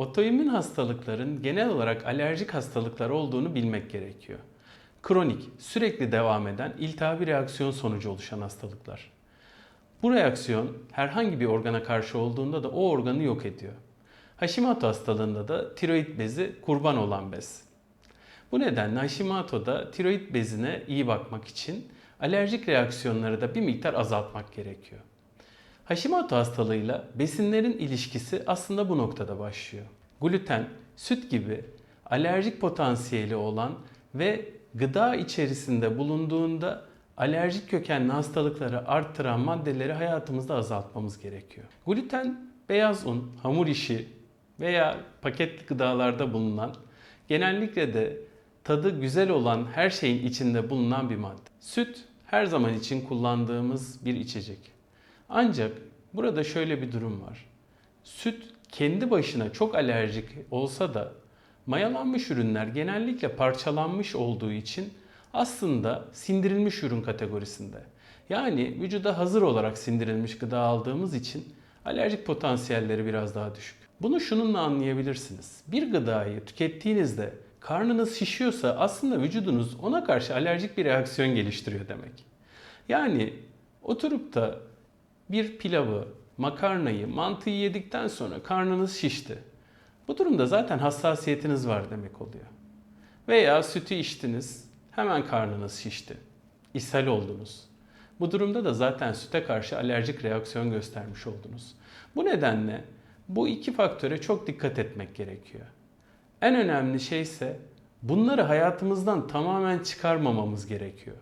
Otoimmün hastalıkların genel olarak alerjik hastalıklar olduğunu bilmek gerekiyor. Kronik, sürekli devam eden iltihabi reaksiyon sonucu oluşan hastalıklar. Bu reaksiyon herhangi bir organa karşı olduğunda da o organı yok ediyor. Hashimoto hastalığında da tiroid bezi kurban olan bez. Bu nedenle Hashimoto'da tiroid bezine iyi bakmak için alerjik reaksiyonları da bir miktar azaltmak gerekiyor. Hashimoto hastalığıyla besinlerin ilişkisi aslında bu noktada başlıyor. Gluten, süt gibi alerjik potansiyeli olan ve gıda içerisinde bulunduğunda alerjik kökenli hastalıkları arttıran maddeleri hayatımızda azaltmamız gerekiyor. Gluten, beyaz un, hamur işi veya paketli gıdalarda bulunan genellikle de tadı güzel olan her şeyin içinde bulunan bir madde. Süt her zaman için kullandığımız bir içecek. Ancak burada şöyle bir durum var. Süt kendi başına çok alerjik olsa da mayalanmış ürünler genellikle parçalanmış olduğu için aslında sindirilmiş ürün kategorisinde. Yani vücuda hazır olarak sindirilmiş gıda aldığımız için alerjik potansiyelleri biraz daha düşük. Bunu şununla anlayabilirsiniz. Bir gıdayı tükettiğinizde karnınız şişiyorsa aslında vücudunuz ona karşı alerjik bir reaksiyon geliştiriyor demek. Yani oturup da bir pilavı, makarnayı, mantıyı yedikten sonra karnınız şişti. Bu durumda zaten hassasiyetiniz var demek oluyor. Veya sütü içtiniz, hemen karnınız şişti. İshal oldunuz. Bu durumda da zaten süte karşı alerjik reaksiyon göstermiş oldunuz. Bu nedenle bu iki faktöre çok dikkat etmek gerekiyor. En önemli şey ise bunları hayatımızdan tamamen çıkarmamamız gerekiyor.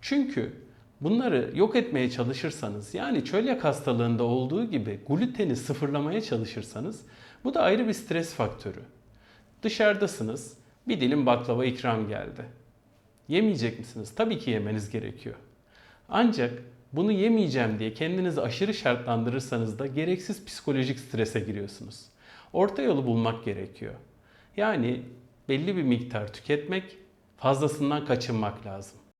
Çünkü bunları yok etmeye çalışırsanız yani çölyak hastalığında olduğu gibi gluteni sıfırlamaya çalışırsanız bu da ayrı bir stres faktörü. Dışarıdasınız bir dilim baklava ikram geldi. Yemeyecek misiniz? Tabii ki yemeniz gerekiyor. Ancak bunu yemeyeceğim diye kendinizi aşırı şartlandırırsanız da gereksiz psikolojik strese giriyorsunuz. Orta yolu bulmak gerekiyor. Yani belli bir miktar tüketmek, fazlasından kaçınmak lazım.